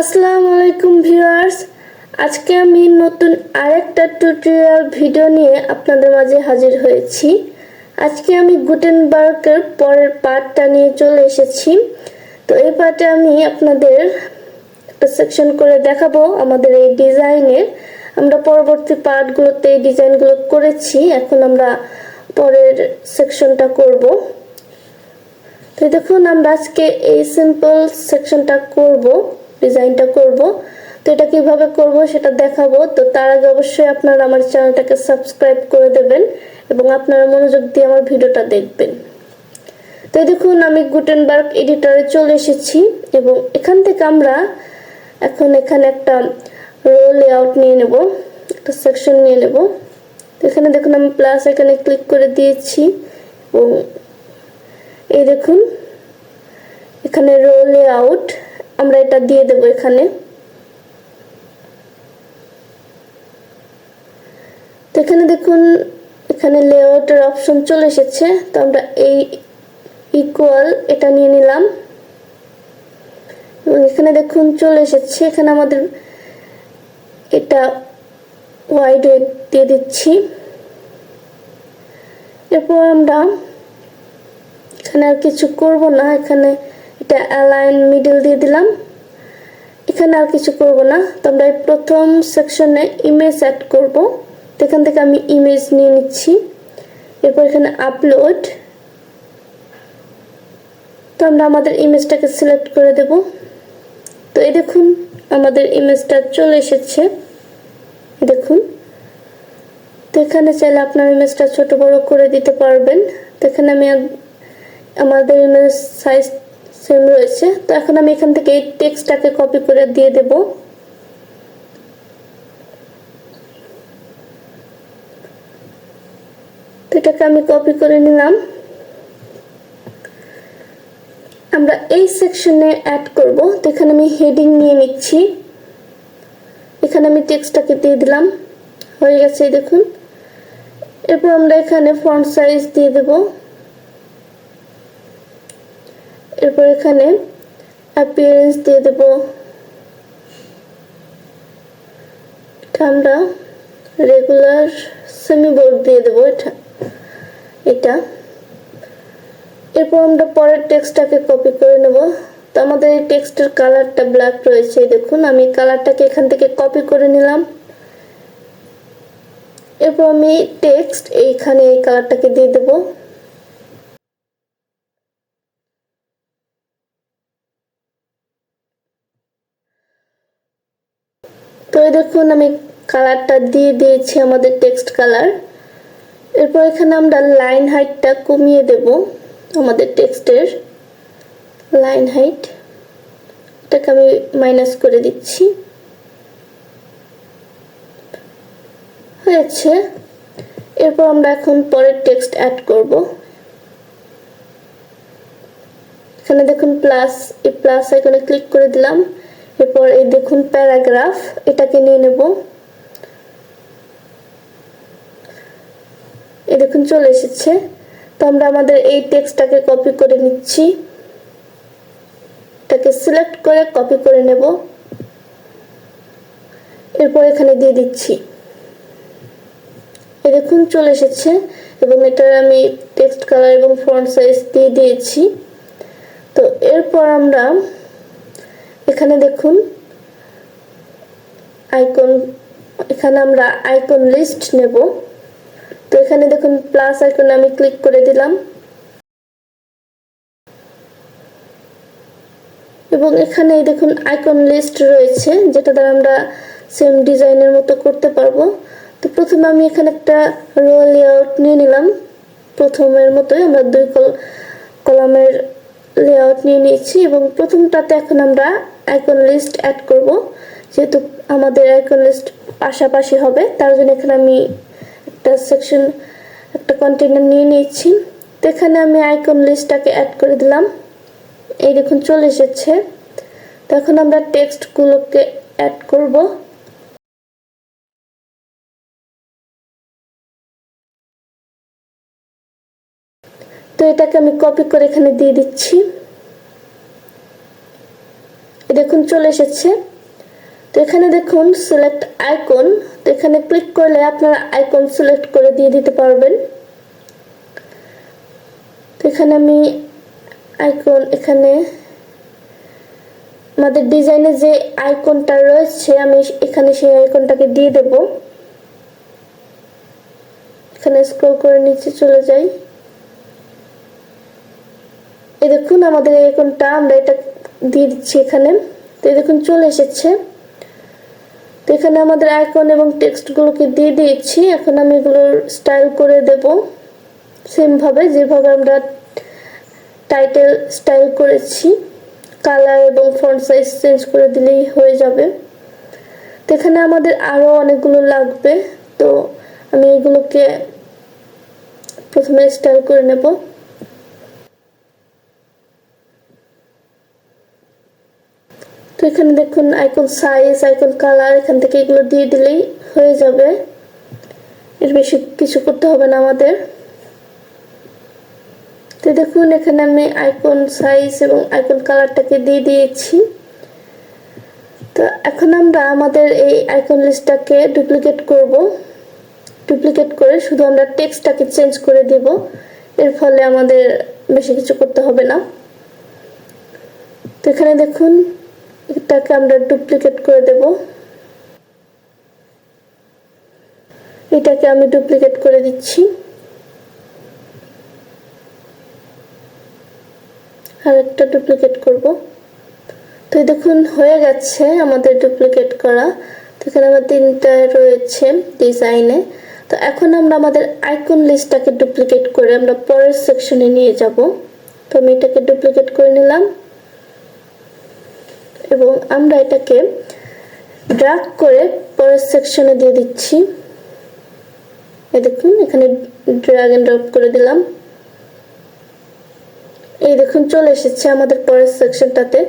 আসসালামু আলাইকুম ভিউয়ার্স। আজকে আমি নতুন আরেকটা টিউটোরিয়াল ভিডিও নিয়ে আপনাদের মাঝে হাজির হয়েছি। আজকে আমি গুটেনবার্গের পরের পার্টটা নিয়ে চলে এসেছি। তো এই পার্টে আমি আপনাদের একটা সেকশন করে দেখাবো আমাদের এই ডিজাইনের আমরা পরবর্তী পার্টগুলোতে এই ডিজাইনগুলো করেছি। এখন আমরা পরের সেকশনটা করব। তো দেখুন, আমরা আজকে এই সিম্পল সেকশনটা করব। ডিজাইনটা করব। তো এটা কীভাবে করব সেটা দেখাবো। তো তার আগে অবশ্যই আপনারা আমার চ্যানেলটাকে সাবস্ক্রাইব করে দেবেন এবং আপনারা মনোযোগ দিয়ে আমার ভিডিওটা দেখবেন। তো দেখুন, আমি গুটেনবার্গ এডিটরে চলে এসেছি এবং এখান থেকে আমরা এখন এখানে একটা রো লেআউট নিয়ে নেব, একটা সেকশন নিয়ে নেব। তো এখানে দেখুন, আমি প্লাস এখানে ক্লিক করে দিয়েছি এবং এই দেখুন, এখানে রো লেআউট আমরা এটা দিয়ে দেব এখানে। তো এখানে দেখুন, এখানে লেআউটের অপশন চলে এসেছে। তো আমরা এই ইকুয়াল এটা নিয়ে নিলাম। এবং এখানে দেখুন চলে এসেছে। এখানে আমাদের এটা ওয়াইড দিয়ে দিচ্ছি। এরপর আমরা এখানে আর কিছু করব না। এখানে এটা অ্যালাইন মিডল দিয়ে দিলাম। এখানে আর কিছু করব না। তো আমরা প্রথম সেকশনে ইমেজ অ্যাড করব। তো এখান থেকে আমি ইমেজ নিয়ে নিচ্ছি। এরপর এখানে আপলোড তো আমরা আমাদের ইমেজটাকে সিলেক্ট করে দেব। তো এই দেখুন, আমাদের ইমেজটা চলে এসেছে। দেখুন। তো এখানে চাইলে আপনার ইমেজটা ছোট বড় করে দিতে পারবেন। তো এখানে আমি আমাদের ইমেজ সাইজ সেম রয়েছে, তো এখন আমি এখান থেকে এই টেক্সটটাকে কপি করে দিয়ে দেব। এটাকে আমি কপি করে নিলাম। আমরা এই সেকশনে অ্যাড করব, তো এখানে আমি হেডিং নিয়ে নিচ্ছি। এখানে আমি টেক্সটটাকে দিয়ে দিলাম। হয়ে গেছে দেখুন। এরপর আমরা এখানে ফন্ট সাইজ দিয়ে দেব। এরপর এখানে অ্যাপিয়ারেন্স দিয়ে দেব। আমরা রেগুলার সেমি বোর্ড দিয়ে দেবো এটা এটা। এরপর আমরা পরের টেক্সটটাকে কপি করে নেব। তো আমাদের এই টেক্সটের কালারটা ব্ল্যাক রয়েছে, দেখুন, আমি কালারটাকে এখান থেকে কপি করে নিলাম। এরপর আমি টেক্সট এইখানে এই কালারটাকে দিয়ে দেব। তো দেখুন, আমি কালারটা দিয়ে দিয়েছি আমাদের টেক্সট কালার এরপর এখানে আমরা লাইন হাইটটা কমিয়ে দেব আমাদের টেক্সটের লাইন হাইট এটাকে আমি মাইনাস করে দিচ্ছি। হয়েছে। এরপর আমরা এখন পরের টেক্সট অ্যাড করব। এখানে দেখুন প্লাস এই প্লাস আইকনে ক্লিক করে দিলাম। এরপর এই দেখুন প্যারাগ্রাফ, এটাকে নিয়ে নেব। এই দেখুন চলে এসেছে। তো আমরা আমাদের এই টেক্সটটাকে কপি করে নিচ্ছি। এটাকে সিলেক্ট করে কপি করে নেব। এরপর এখানে দিয়ে দিচ্ছি। এই দেখুন চলে এসেছে এবং এটার আমি টেক্সট কালার এবং ফ্রন্ট সাইজ দিয়ে দিয়েছি। তো এরপর আমরা এখানে দেখুন আইকন এখানে আমরা আইকন লিস্ট নেব। তো এখানে দেখুন প্লাস আইকনে আমি ক্লিক করে দিলাম। এবং এখানে দেখুন আইকন লিস্ট রয়েছে, যেটা দ্বারা আমরা সেম ডিজাইনের মতো করতে পারব। তো প্রথমে আমি এখানে একটা রো লেআউট নিয়ে নিলাম। প্রথমের মতোই আমরা দুই কল কলামের লেআউট নিয়ে নিয়েছি এবং প্রথমটাতে এখন আমরা আইকন লিস্ট অ্যাড করব। যেহেতু আমাদের আইকন লিস্ট পাশাপাশি হবে, তার জন্য এখানে আমি একটা সেকশন একটা কন্টেনার নিয়ে নিয়েছি তো এখানে আমি আইকন লিস্টটাকে অ্যাড করে দিলাম। এই দেখুন, চলে এসেছে। তো এখন আমরা টেক্সটগুলোকে অ্যাড করব। তো এটাকে আমি কপি করে এখানে দিয়ে দিচ্ছি। দেখুন, চলে এসেছে। তো এখানে দেখুন সিলেক্ট আইকন তো এখানে ক্লিক করলে আপনারা আইকন সিলেক্ট করে দিয়ে দিতে পারবেন। তো এখানে আমি আইকন এখানে আমাদের ডিজাইনে যে আইকনটা রয়েছে, আমি এখানে সেই আইকনটাকে দিয়ে দেব। এখানে স্ক্রল করে নিচে চলে যাই। এই দেখুন, আমাদের আইকনটা আমরা এটা দিয়ে দিচ্ছি এখানে তো দেখুন, চলে এসেছে। তো এখানে আমাদের আইকন এবং টেক্সটগুলোকে দিয়ে দিয়েছি। এখন আমি এগুলোর স্টাইল করে দেব। সেমভাবে যেভাবে আমরা টাইটেল স্টাইল করেছি কালার এবং ফন্ট সাইজ চেঞ্জ করে দিলেই হয়ে যাবে। তো এখানে আমাদের আরও অনেকগুলো লাগবে। তো আমি এগুলোকে প্রথমে স্টাইল করে নেব। এখানে দেখুন আইকন সাইজ আইকন কালার এখান থেকে এগুলো দিয়ে দিলেই হয়ে যাবে। এর বেশি কিছু করতে হবে না আমাদের। তো দেখুন, এখানে আমি আইকন সাইজ এবং আইকন কালারটাকে দিয়ে দিয়েছি। তো এখন আমরা আমাদের এই আইকন লিস্টটাকে ডুপ্লিকেট করব। ডুপ্লিকেট করে শুধু আমরা টেক্সটটাকে চেঞ্জ করে দেব। এর ফলে আমাদের বেশি কিছু করতে হবে না। তো এখানে দেখুন এটাকে আমরা ডুপ্লিকেট করে দেব। এটাকে আমি ডুপ্লিকেট করে দিচ্ছি। আর একটা ডুপ্লিকেট করব। তো দেখুন, হয়ে গেছে আমাদের ডুপ্লিকেট করা। তো এখানে আমার তিনটা রয়েছে ডিজাইনে তো এখন আমরা আমাদের আইকন লিস্টটাকে ডুপ্লিকেট করে আমরা পরের সেকশনে নিয়ে যাব। তো আমি এটাকে ডুপ্লিকেট করে নিলাম। এবং আমরা এটাকে ড্রাগ করে পরের সেকশনে দিয়ে দিচ্ছি। এই দেখুন, এখানে ড্রাগ এন্ড ড্রপ করে দিলাম। এই দেখুন, চলে এসেছে আমাদের পরের সেকশনটাতে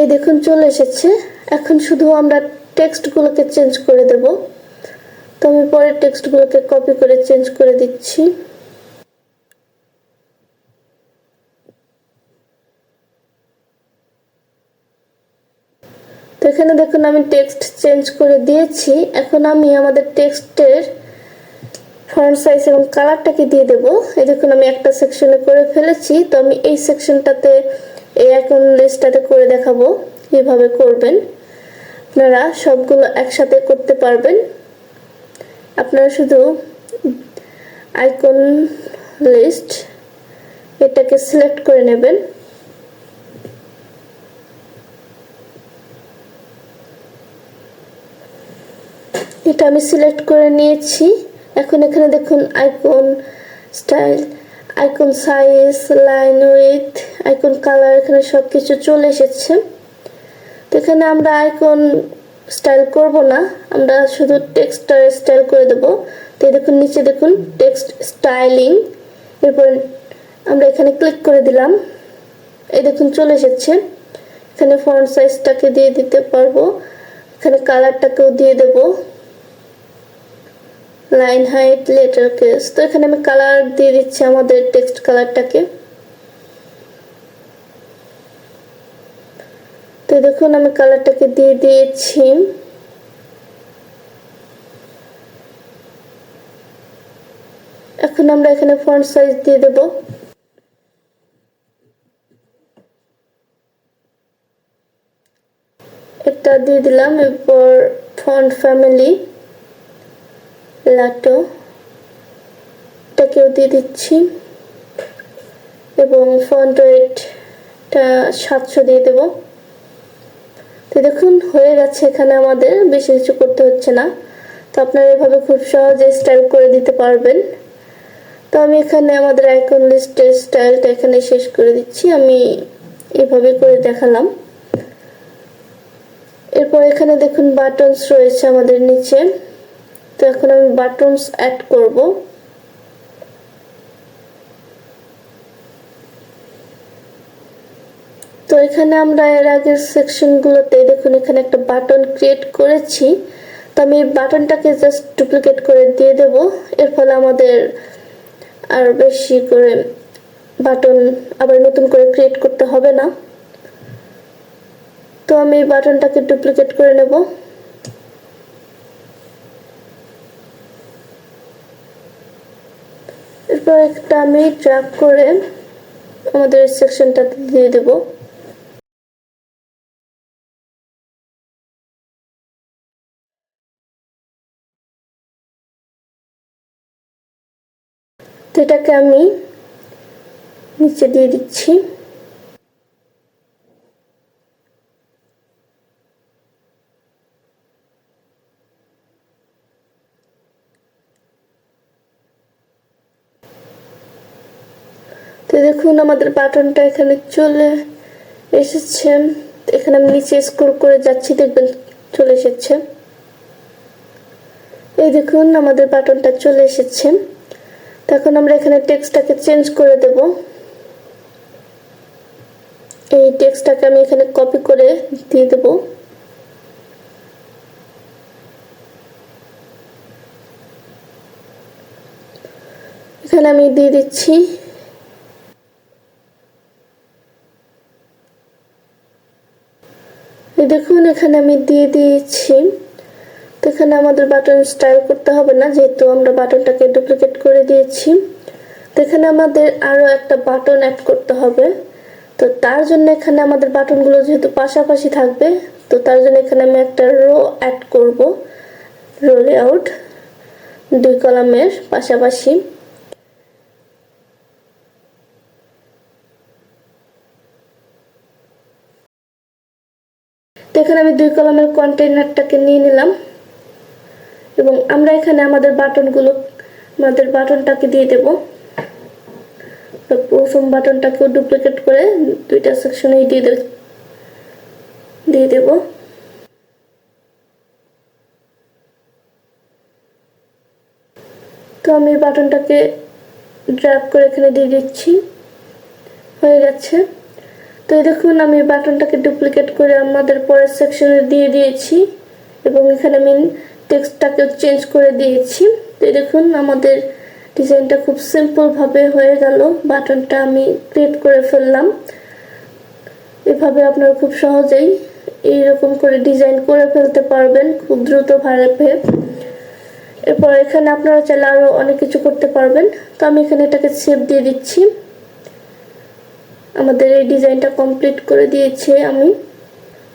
এই দেখুন, চলে এসেছে। এখন শুধু আমরা টেক্সটগুলোকে চেঞ্জ করে দেব। তো আমি পরের টেক্সটগুলোকে কপি করে চেঞ্জ করে দিচ্ছি। এখানে দেখুন আমি টেক্সট চেঞ্জ করে দিয়েছি। এখন আমি আমাদের টেক্সটের ফ্রন্ট সাইজ এবং কালারটাকে দিয়ে দেবো। এই দেখুন আমি একটা সেকশনে করে ফেলেছি। তো আমি এই সেকশনটাতে এই এখন লিস্টটাতে করে দেখাবো কীভাবে করবেন। আপনারা সবগুলো একসাথে করতে পারবেন। আপনারা শুধু আইকন লিস্ট এটাকে সিলেক্ট করে নেবেন। এটা আমি সিলেক্ট করে নিয়েছি। এখন এখানে দেখুন icon style icon size line with icon colour এখানে সব কিছু চলে এসেছে। তো এখানে আমরা আইকন স্টাইল করব না, আমরা শুধু টেক্সটার স্টাইল করে দেব। তো দেখুন, নিচে দেখুন টেক্সট স্টাইলিং এরপর আমরা এখানে ক্লিক করে দিলাম। এই দেখুন চলে এসেছে। এখানে ফন্ট সাইজটাকে দিয়ে দিতে পারব, এখানে কালারটাকেও দিয়ে দেবো। লাইন হাইট লেটার কেস তো এখানে আমি কালার দিয়ে দিচ্ছি আমাদের টেক্সট কালারটাকে তো দেখুন, আমি কালারটাকে দিয়ে দিয়েছি। এখন আমরা এখানে ফন্ট সাইজ দিয়ে দেব। এটা দিয়ে দিলাম, এরপর ফন্ট ফ্যামিলি লাটো এটাকেও দিয়ে দিচ্ছি। এবং ফন্ট ওয়েটটা সাতশো দিয়ে দেব। তো দেখুন, হয়ে গেছে এখানে আমাদের, বেশি কিছু করতে হচ্ছে না। তো আপনারা এভাবে খুব সহজে স্টাইল করে দিতে পারবেন। তো আমি এখানে আমাদের আইকন লিস্টের স্টাইলটা এখানে শেষ করে দিচ্ছি। আমি এভাবে করে দেখালাম। এরপর এখানে দেখুন বাটনস রয়েছে আমাদের নিচে। এখন আমি বাটনস অ্যাড করব। তো এখানে আমরা এর আগের সেকশনগুলোতে দেখুন এখানে একটা বাটন ক্রিয়েট করেছি। তো আমি বাটনটাকে জাস্ট ডুপ্লিকেট করে দিয়ে দেব। এর ফলে আমাদের আর বেশি করে বাটন আবার নতুন করে ক্রিয়েট করতে হবে না। তো আমি এই বাটনটাকে ডুপ্লিকেট করে নেব। একটা আমি ড্রাগ করে আমাদের সেকশনটাতে দিয়ে দেব। তো এটাকে আমি নিচে দিয়ে দিচ্ছি। দেখুন, আমাদের বাটনটা এখানে চলে এসেছে। এখানে আমি নিচে স্ক্রল করে যাচ্ছি, দেখবেন চলে এসেছে। এই দেখুন, আমাদের বাটনটা চলে এসেছে। তখন আমরা এখানে টেক্সটটাকে চেঞ্জ করে দেব। এই টেক্সটটাকে আমি এখানে কপি করে দিয়ে দেব। এখানে আমি দিয়ে দিচ্ছি দেখুন, এখানে আমি দিয়ে দিয়েছি। তো এখানে আমাদের বাটন স্টাইল করতে হবে না, যেহেতু আমরা বাটনটাকে ডুপ্লিকেট করে দিয়েছি। তো এখানে আমাদের আরও একটা বাটন অ্যাড করতে হবে। তো তার জন্য এখানে আমাদের বাটনগুলো যেহেতু পাশাপাশি থাকবে, তো তার জন্য এখানে আমি একটা রো অ্যাড করব। রো লেআউট দুই কলামের পাশাপাশি। এখানে আমি দুই কলামের কন্টেইনারটাকে নিয়ে নিলাম। এবং আমরা এখানে আমাদের বাটনগুলো, আমাদের বাটনটাকে দিয়ে দেব। প্রথম বাটনটাকেও ডুপ্লিকেট করে দুইটা সেকশনে দিয়ে দেব দিয়ে দেব। তো আমি বাটনটাকে ড্রাগ করে এখানে দিয়ে দিচ্ছি। হয়ে গেছে। তো দেখুন, আমি বাটনটাকে ডুপ্লিকেট করে আমাদের পরের সেকশনে দিয়ে দিয়েছি এবং এখানে আমি টেক্সটটাকে চেঞ্জ করে দিয়েছি। তো দেখুন, আমাদের ডিজাইনটা খুব সিম্পলভাবে হয়ে গেল। বাটনটা আমি ক্রিয়েট করে ফেললাম। এভাবে আপনারা খুব সহজেই এইরকম করে ডিজাইন করে ফেলতে পারবেন খুব দ্রুত দ্রুতভাবে এরপর এখানে আপনারা চাইলে আরও অনেক কিছু করতে পারবেন। তো আমি এখানে এটাকে সেভ দিয়ে দিচ্ছি। আমাদের এই ডিজাইনটা কমপ্লিট করে দিয়েছে আমি।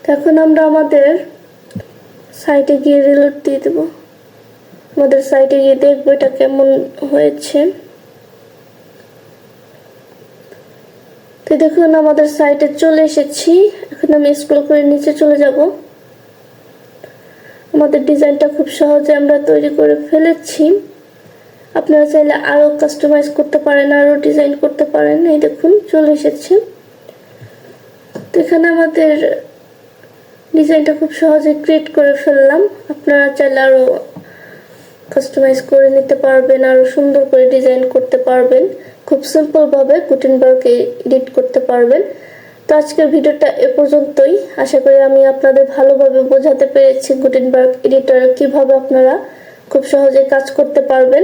এখন আমরা আমাদের সাইটে গিয়ে রিলোড দিয়ে দেবো। আমাদের সাইটে গিয়ে দেখব এটা কেমন হয়েছে। তো দেখুন, আমাদের সাইটে চলে এসেছি। এখন আমি স্ক্রল করে নিচে চলে যাব। আমাদের ডিজাইনটা খুব সহজে আমরা তৈরি করে ফেলেছি। আপনারা চাইলে আরও কাস্টমাইজ করতে পারেন আরও ডিজাইন করতে পারেন। এই দেখুন, চলে এসেছে। তো এখানে আমাদের ডিজাইনটা খুব সহজে ক্রিয়েট করে ফেললাম। আপনারা চাইলে আরও কাস্টমাইজ করে নিতে পারবেন আরও সুন্দর করে ডিজাইন করতে পারবেন। খুব সিম্পলভাবে গুটেনবার্গে এডিট করতে পারবেন। তো আজকের ভিডিওটা এ পর্যন্তই। আশা করি আমি আপনাদের ভালোভাবে বোঝাতে পেরেছি গুটেনবার্গ এডিটর কীভাবে আপনারা খুব সহজে কাজ করতে পারবেন।